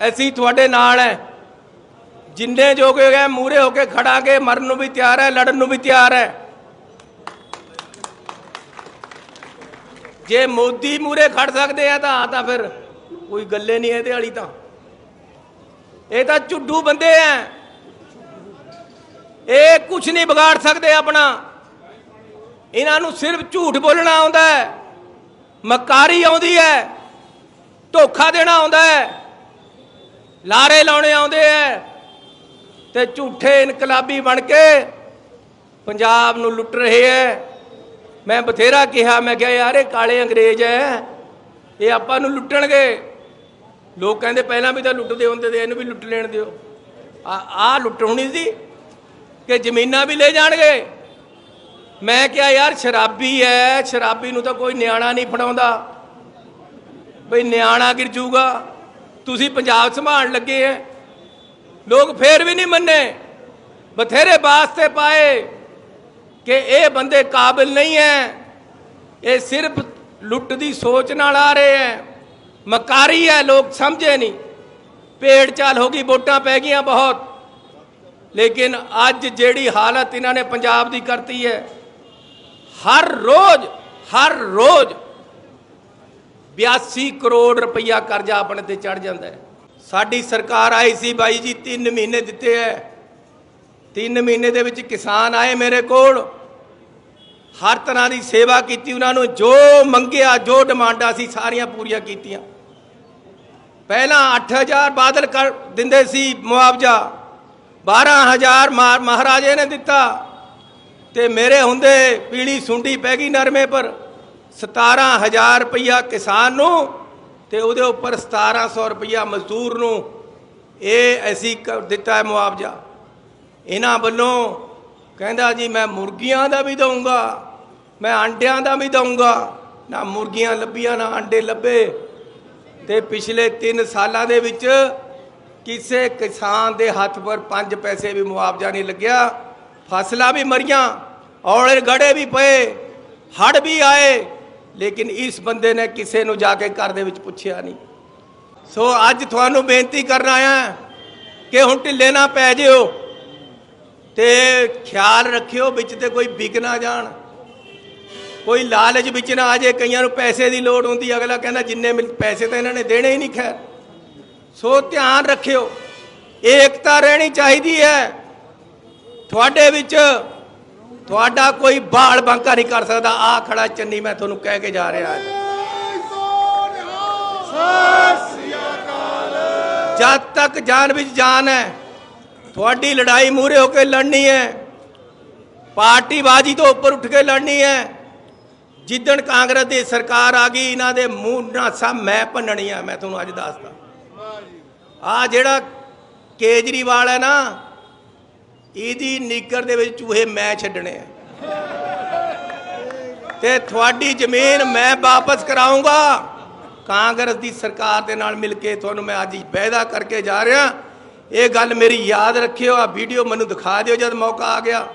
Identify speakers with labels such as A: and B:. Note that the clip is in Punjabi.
A: ਅਸੀਂ ਤੁਹਾਡੇ ਨਾਲ ਹੈ ਜਿੰਨੇ ਜੋਗੇ ਗਏ ਮੂਰੇ ਹੋ ਕੇ ਖੜਾਂਗੇ, ਮਰਨ ਨੂੰ ਵੀ ਤਿਆਰ ਹੈ ਲੜਨ ਨੂੰ ਵੀ ਤਿਆਰ ਹੈ ਜੇ ਮੋਦੀ ਮੂਰੇ ਖੜ ਸਕਦੇ ਆ ਤਾਂ ਤਾਂ ਫਿਰ ਕੋਈ ਗੱਲੇ ਨਹੀਂ ਇਹਦੇ ਵਾਲੀ ਤਾਂ। ਇਹ ਤਾਂ ਝੁੱਡੂ ਬੰਦੇ ਆ ਇਹ ਕੁਝ ਨਹੀਂ ਵਿਗਾੜ ਸਕਦੇ ਆਪਣਾ। ਇਹਨਾਂ ਨੂੰ ਸਿਰਫ ਝੂਠ ਬੋਲਣਾ ਆਉਂਦਾ ਹੈ ਮਕਾਰੀ ਆਉਂਦੀ ਹੈ ਧੋਖਾ ਦੇਣਾ ਆਉਂਦਾ ਹੈ ਲਾਰੇ ਲਾਉਣੇ ਆਉਂਦੇ ਐ। ਤੇ ਝੂਠੇ ਇਨਕਲਾਬੀ ਬਣ ਕੇ ਪੰਜਾਬ ਨੂੰ ਲੁੱਟ ਰਹੇ ਐ। ਮੈਂ ਬਥੇਰਾ ਕਿਹਾ, ਮੈਂ ਕਿਹਾ, ਯਾਰ, ਇਹ ਕਾਲੇ ਅੰਗਰੇਜ਼ ਐ। ਇਹ ਆਪਾਂ ਨੂੰ ਲੁੱਟਣਗੇ। ਲੋਕ ਕਹਿੰਦੇ, ਪਹਿਲਾਂ ਵੀ ਤਾਂ ਲੁੱਟਦੇ ਹੁੰਦੇ ਤੇ ਇਹਨੂੰ ਵੀ ਲੁੱਟ ਲੈਣ ਦਿਓ। ਆ ਆ ਹੋਣੀ ਸੀ ਕਿ ਜ਼ਮੀਨਾਂ ਵੀ ਲੈ ਜਾਣਗੇ। ਮੈਂ ਕਿਹਾ, ਯਾਰ, ਸ਼ਰਾਬੀ ਐ। ਸ਼ਰਾਬੀ ਨੂੰ ਤਾਂ ਕੋਈ ਨਿਆਣਾ ਨਹੀਂ ਫੜਾਉਂਦਾ। ਬਈ ਨਿਆਣਾ ਗਿਰ ਜੂਗਾ। ਤੁਸੀਂ ਪੰਜਾਬ ਸੰਭਾਲਣ ਲੱਗੇ ਐ। ਲੋਕ ਫੇਰ ਵੀ ਨਹੀਂ ਮੰਨੇ। ਬਥੇਰੇ ਵਾਸਤੇ ਪਾਏ ਕਿ ਇਹ ਬੰਦੇ ਕਾਬਿਲ ਨਹੀਂ ਐ। ਇਹ ਸਿਰਫ ਲੁੱਟ ਦੀ ਸੋਚ ਨਾਲ ਆ ਰਹੇ ਐ। ਮਕਾਰੀ ਐ, ਲੋਕ ਸਮਝੇ ਨਹੀਂ। ਪੇੜ ਚਾਲ ਹੋ ਗਈ, ਵੋਟਾਂ ਪੈ ਗਈਆਂ ਬਹੁਤ। ਲੇਕਿਨ ਅੱਜ ਜਿਹੜੀ ਹਾਲਤ ਇਹਨਾਂ ਨੇ ਪੰਜਾਬ ਦੀ ਕਰਤੀ ਹੈ ਹਰ ਰੋਜ਼ ਹਰ ਰੋਜ਼ 82 ਕਰੋੜ ਰੁਪਈਆ ਕਰਜ਼ਾ ਆਪਣੇ ਤੇ ਚੜ ਜਾਂਦਾ ਹੈ। ਸਾਡੀ ਸਰਕਾਰ ਆਈ ਸੀ ਬਾਈ ਜੀ 3 ਮਹੀਨੇ ਦਿੱਤੇ ਐ। 3 ਮਹੀਨੇ ਦੇ ਵਿੱਚ ਕਿਸਾਨ ਆਏ ਮੇਰੇ ਕੋਲ। ਹਰ ਤਰ੍ਹਾਂ ਦੀ ਸੇਵਾ ਕੀਤੀ ਉਹਨਾਂ ਨੂੰ, ਜੋ ਮੰਗਿਆ, ਜੋ ਡਿਮਾਂਡਾਂ ਸੀ, ਸਾਰੀਆਂ ਪੂਰੀਆਂ ਕੀਤੀਆਂ। ਪਹਿਲਾਂ 8000 ਬਾਦਲ ਕਰ ਦਿੰਦੇ ਸੀ ਮੁਆਵਜ਼ਾ 12000 ਮਹਾ- ਮਹਾਰਾਜੇ ਨੇ ਦਿੱਤਾ। ਤੇ ਮੇਰੇ ਹੁੰਦੇ ਪੀੜੀ ਸੁੰਡੀ ਪੈ ਗਈ ਨਰਮੇ ਪਰ। 17000 ਰੁਪਈਆ ਕਿਸਾਨ ਨੂੰ ਤੇ ਉਹਦੇ ਉੱਪਰ 1700 ਰੁਪਈਆ ਮਜ਼ਦੂਰ ਨੂੰ ਇਹ ਅਸੀਂ ਕ- ਦਿੱਤਾ ਹੈ ਮੁਆਵਜ਼ਾ। ਇਹਨਾਂ ਵੱਲੋਂ ਕਹਿੰਦਾ ਜੀ, ਮੈਂ ਮੁਰਗੀਆਂ ਦਾ ਵੀ ਦਊਂਗਾ, ਮੈਂ ਆਂਡਿਆਂ ਦਾ ਵੀ ਦਊਂਗਾ, ਨਾ ਮੁਰਗੀਆਂ ਲੱਭੀਆਂ, ਨਾ ਆਂਡੇ ਲੱਭੇ। ਤੇ ਪਿਛਲੇ 3 ਸਾਲਾਂ ਦੇ ਵਿੱਚ ਕਿਸੇ ਕਿਸਾਨ ਦੇ ਹੱਥ ਪਰ 5 ਪੈਸੇ ਵੀ ਮੁਆਵਜ਼ਾ ਨਹੀਂ ਲੱਗਿਆ। ਫਸਲਾਂ ਵੀ ਮਰੀਆਂ, ਔਲੇ ਗੜੇ ਵੀ ਪਏ ਹੜ ਵੀ ਆਏ ਲੇਕਿਨ ਇਸ ਬੰਦੇ ਨੇ ਕਿਸੇ ਨੂੰ ਜਾ ਕੇ ਘਰ ਦੇ ਵਿੱਚ ਪੁੱਛਿਆ ਨਹੀਂ। ਸੋ ਅੱਜ ਤੁਹਾਨੂੰ ਬੇਨਤੀ ਕਰਨ ਆਇਆ ਕਿ ਹੁਣ ਢਿੱਲੇ ਨਾ ਪੈ ਜਿਓ ਤੇ ਖਿਆਲ ਰੱਖਿਓ ਵਿੱਚ ਤੇ ਕੋਈ ਵਿਕ ਨਾ ਜਾਣ। ਕੋਈ ਲਾਲਚ ਵਿੱਚ ਨਾ ਆ ਜੇ, ਕਈਆਂ ਨੂੰ ਪੈਸੇ ਦੀ ਲੋੜ ਹੁੰਦੀ, ਅਗਲਾ ਕਹਿੰਦਾ ਜਿੰਨੇ ਮਿਲ, ਪੈਸੇ ਤਾਂ ਇਹਨਾਂ ਨੇ ਦੇਣੇ ਹੀ ਨਹੀਂ, ਖੈਰ। ਸੋ ਧਿਆਨ ਰੱਖਿਓ, ਏਕਤਾ ਰਹਿਣੀ ਚਾਹੀਦੀ ਹੈ। ਤੁਹਾਡੇ ਵਿੱਚ ਤੁਹਾਡਾ ਕੋਈ ਬਾਲ ਬੰਕਾ ਨਹੀਂ ਕਰ ਸਕਦਾ। ਆ ਖੜਾ ਚੰਨੀ, ਮੈਂ ਤੁਹਾਨੂੰ ਕਹਿ ਕੇ ਜਾ ਰਿਹਾ। ਜਦ ਤੱਕ ਜਾਨ ਵਿੱਚ ਜਾਨ ਹੈ, ਤੁਹਾਡੀ ਲੜਾਈ ਮੂਰੇ ਹੋ ਕੇ ਲੜਨੀ ਹੈ। ਪਾਰਟੀ ਬਾਜੀ ਤੋਂ ਉੱਪਰ ਉੱਠ ਕੇ ਲੜਨੀ ਹੈ। ਜਿੱਦਣ ਕਾਂਗਰਸ ਦੀ ਸਰਕਾਰ ਆ ਗਈ, ਇਹਨਾਂ ਦੇ ਮੂੰਹ ਨਾਲ ਸਭ ਮੈਂ ਭੰਨਣੀ ਆ ਮੈਂ ਤੁਹਾਨੂੰ ਅੱਜ ਦੱਸਦਾ। ਆ ਜਿਹੜਾ ਕੇਜਰੀਵਾਲ ਹੈ ਨਾ ਇਹਦੀ ਨਿੱਕਰ ਦੇ ਵਿੱਚ ਚੂਹੇ ਮੈਂ ਛੱਡਣੇ ਆ। ਤੇ ਤੁਹਾਡੀ ਜ਼ਮੀਨ ਮੈਂ ਵਾਪਸ ਕਰਾਉਂਗਾ ਕਾਂਗਰਸ ਦੀ ਸਰਕਾਰ ਦੇ ਨਾਲ ਮਿਲ ਕੇ ਤੁਹਾਨੂੰ ਮੈਂ ਅੱਜ ਹੀ ਵਾਅਦਾ ਕਰਕੇ ਜਾ ਰਿਹਾ। ਇਹ ਗੱਲ ਮੇਰੀ ਯਾਦ ਰੱਖਿਓ ਆ ਵੀਡੀਓ ਮੈਨੂੰ ਦਿਖਾ ਦਿਓ ਜਦ ਮੌਕਾ ਆ ਗਿਆ।